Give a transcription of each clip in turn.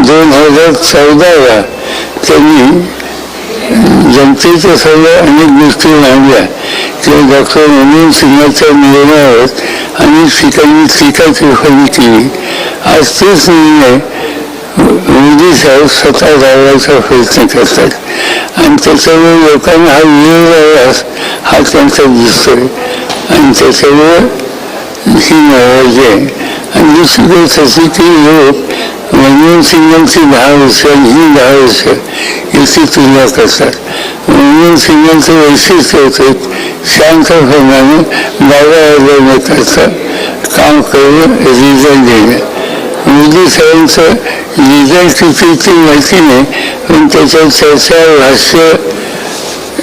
दोन हजार चौदाला त्यांनी जनतेच्या सगळ्या अनेक गोष्टी मांडल्या. त्या डॉक्टर मनमोहन सिंगाच्या निर्णयावर आणि ठिकाणी टीका टिप्पणी केली. आज तेच निर्णय मोदी साहेब स्वतः राबवायचा प्रयत्न करतात. आणि त्याच्यामुळे लोकांना हा विरोधाभास हा त्यांचा दिसतोय. आणि त्याच्यामुळे ही नाराजी आहे. आणि दुसरी गोष्ट ते की लोक मनमोहन सिंगांची दहा वर्ष आणि ही दहा वर्ष याची तुलना करतात मनमोहन सिंगांचं वैशिष्ट्य होतं शांतपणाने डाव्या न करता काम करणं रिझल्ट देणं मोदी साहेबांचं रिझल्ट किती माहिती नाही पण त्याच्यात चर्चा भाष्य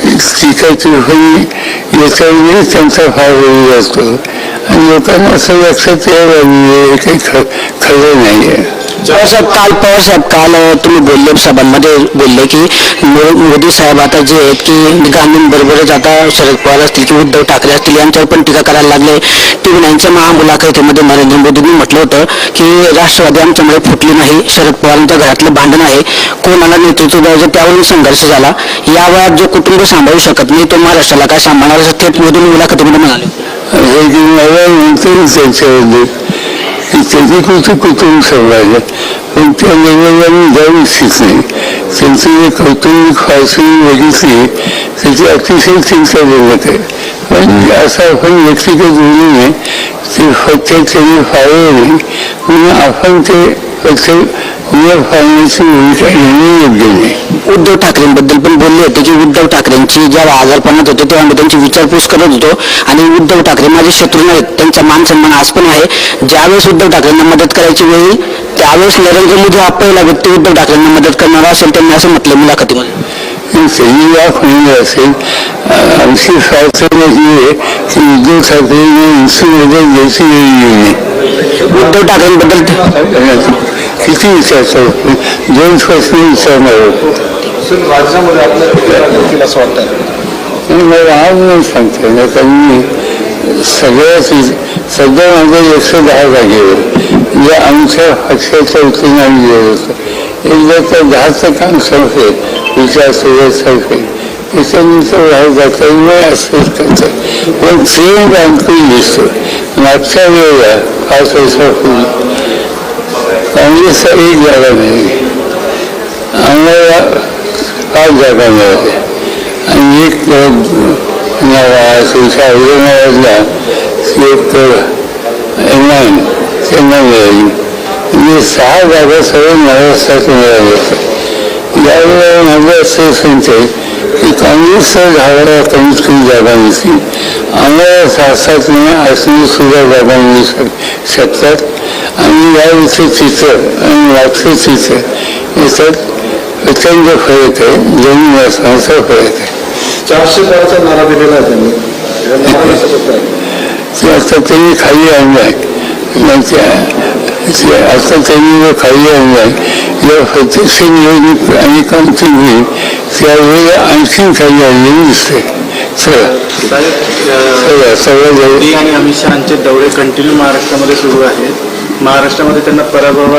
टीका टिप्पणी याच्यामुळे त्यांचा फार वेळ जातो आणि लोकांना असं लक्षात यायला लागलं हे काही ख खरं नाही आहे पवारसाहेब काल पवारसाहेब काल तुम्ही बोलले सभांमध्ये बोलले की। मो- मोदी साहेब आता जे आहेत की गांधींबरोबरच आता शरद पवार असतील की उद्धव ठाकरे असतील यांच्यावर पण टीका करायला लागले। टीव्ही नाईनच्या महामुलाखतीमध्ये नरेंद्र मोदींनी म्हटलं होतं की राष्ट्रवादी आमच्यामुळे फुटली नाही शरद पवारांच्या घरातलं भांडण आहे कोणाला नेतृत्व द्यायचं त्यावरून संघर्ष झाला या वयात जो कुटुंब सांभाळू शकत नाही तो महाराष्ट्राला काय सांभाळणार? असं थेट मोदी मुलाखतीमध्ये म्हणाले. हे की मला त्याची कुठे कुटुंब सांभाळलं पण त्या लेवलला मी जाऊ इच्छित नाही त्यांची जे कौटुंबिक फारसी बघितली त्याची अतिशय चिंता चिंताजनक आहे पण असं आपण व्यक्तिगत बोलू ते फक्त त्यांनी फाळलं नाही म्हणून आपण ते फक्त उद्या फाळण्याची भूमिका घेणे योग्य नाही उद्धव ठाकरेंबद्दल होते की उद्धव ठाकरेंची जेव्हा आजारपणात होते तेव्हा मी त्यांची विचारपूस करत होतो. आणि उद्धव ठाकरे माझे शत्रू नाहीत त्यांचा मान सन्मान आज पण आहे. ज्यावेळेस उद्धव ठाकरेंना मदत करायची वेळी त्यावेळेस नरेंद्र मोदी हा पहिला व्यक्ती उद्धव ठाकरेंना मदत करणारा असेल त्यांनी असं म्हटलं मुलाखतीमध्ये असेल ही की उद्धव उद्धव ठाकरेंबद्दल किती विचारतो दोन प्रश्न विचारणार होतो. राज्यामध्ये आपल्या असं वाटतं आणि मला आज नाही सांगता येणार कारण मी सध्या माझं एकशे दहा जागेवर जे आमच्या पक्षाच्या वतीनं आम्ही गेलो होतो एकदा त्या दहाचं काम संपले विचार सगळं संपले त्याच्यानंतर बाहेर जाता येईल नाही असंच करतात पण ट्रेन आणखी दिसतो मागच्या वेळेला पाच वर्षापूर्वी काँग्रेसचा एक जागा नाही आम्हाला पाच जागा मिळते आणि एक तुमच्या औरंगाबादला एक एम आय त्यांना मिळाली म्हणजे सहा जागा सर्व महाराष्ट्रात मिळाल्या होत्या यावेळेला माझं असं सांगते की काँग्रेसचा झाडाला कमीत कमी जागा नसतील आम्हाला सहा सात महिने सुद्धा जागा मिळू शक शकतात आणि या चित्र आणि मागचं चित्र याच्यात प्रचंड फरक आहे जमीन आसमानाचा फरक आहे. चारशे पारचा नारा दिलेला आहे त्यांनी. आता त्यांनी खाली आणलाय आता त्यांनी जो खाली आणलाय जेव्हा प्रत्यक्ष निवडणूक अनेकांची होईल त्यावेळी आणखीन खाली आणलेली दिसते. चला. आणि अमित शहाचे दौरे कंटिन्यू महाराष्ट्रामध्ये सुरू आहेत. महाराष्ट्रामध्ये त्यांना पराभव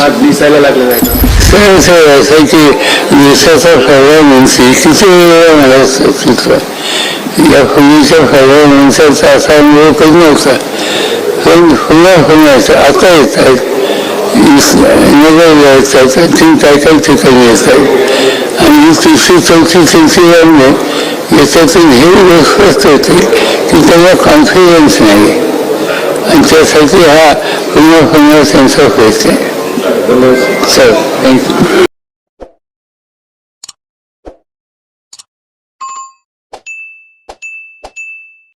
हा दिसायला लागलेला आहे सरळ सरळ असं की देशाचा फायदा या पूर्वीच्या फायदा माणसाचा असा अनुभव कधी नव्हता पण पुन्हा होण्याचा आता येत आहेत नगर येतात आणखी काय काय ठिकाणी येत आहेत आणि ही तिसरी चौथी त्यांची वाढणे याच्यातून हे स्पष्ट होते की त्यांना कॉन्फिडन्स नाही आणि त्यासाठी हा पुन्हा पुन्हा त्यांचा प्रयत्न आहे चल थँक्यू